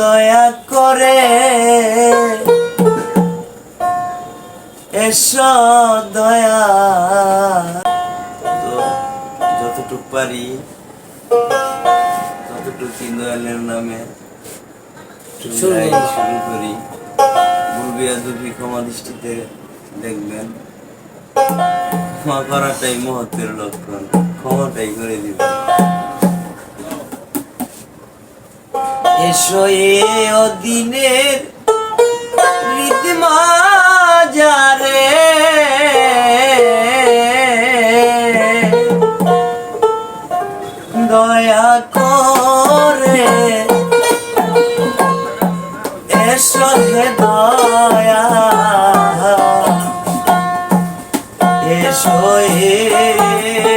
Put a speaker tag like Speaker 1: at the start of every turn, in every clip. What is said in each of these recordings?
Speaker 1: দয়া করে এসো দয়া। তো যতটুক পারি ততটুকু দয়ালের নামে
Speaker 2: শুরু করো।
Speaker 1: বুলবিয়া দুবি ক্ষমা দৃষ্টিতে দেখবেন ক্ষমা করাটাই মহত্বের লক্ষণ। ক্ষমাটাই করে দিবেন। এসো এ অদিনের রীতিমা দয়া করে এসো হে দয়া। এসো এ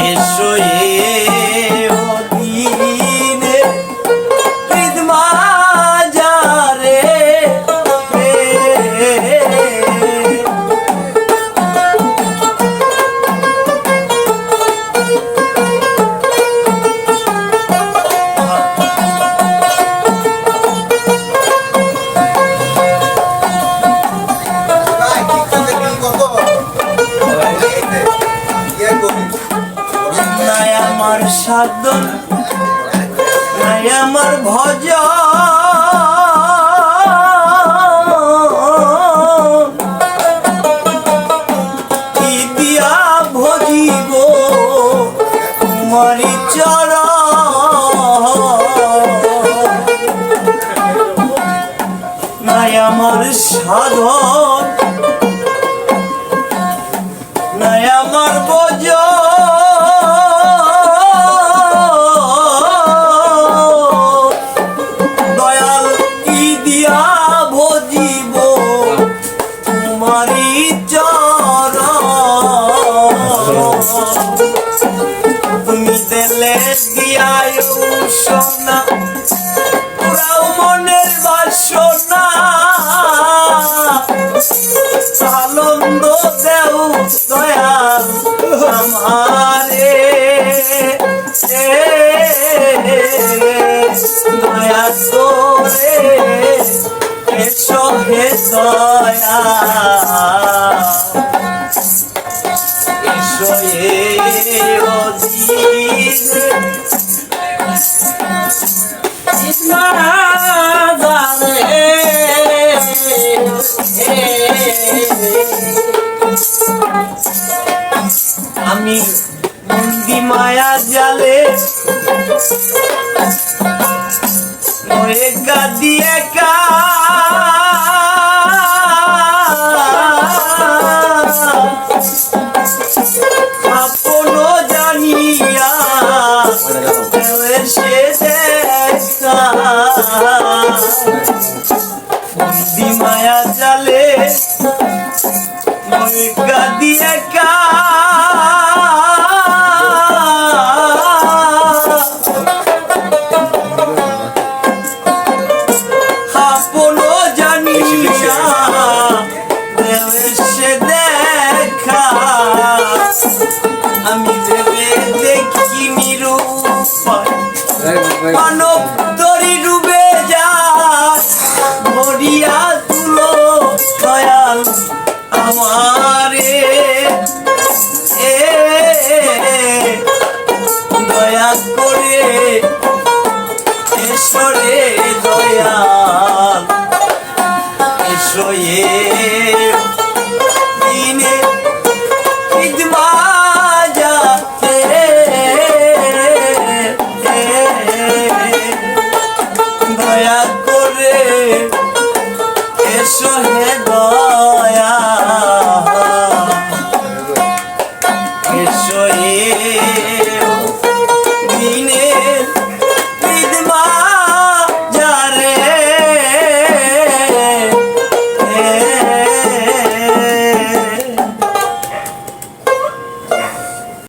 Speaker 1: এসো সাধন নাই আমার ভজ কি দিয়া ভজিব তোমারি চর নাই আমার সাধন, নাই আমার বোঝ হে দয়া আমি বন্দি মায়া জালে গাদি একা সে দেখা। আমি ভেবে দেখি নিরূপায় মানব তরি ডুবে যা ভরিয়া তুলো দয়াল আমারে। এ দয়া করে এসরে দয়াল। এ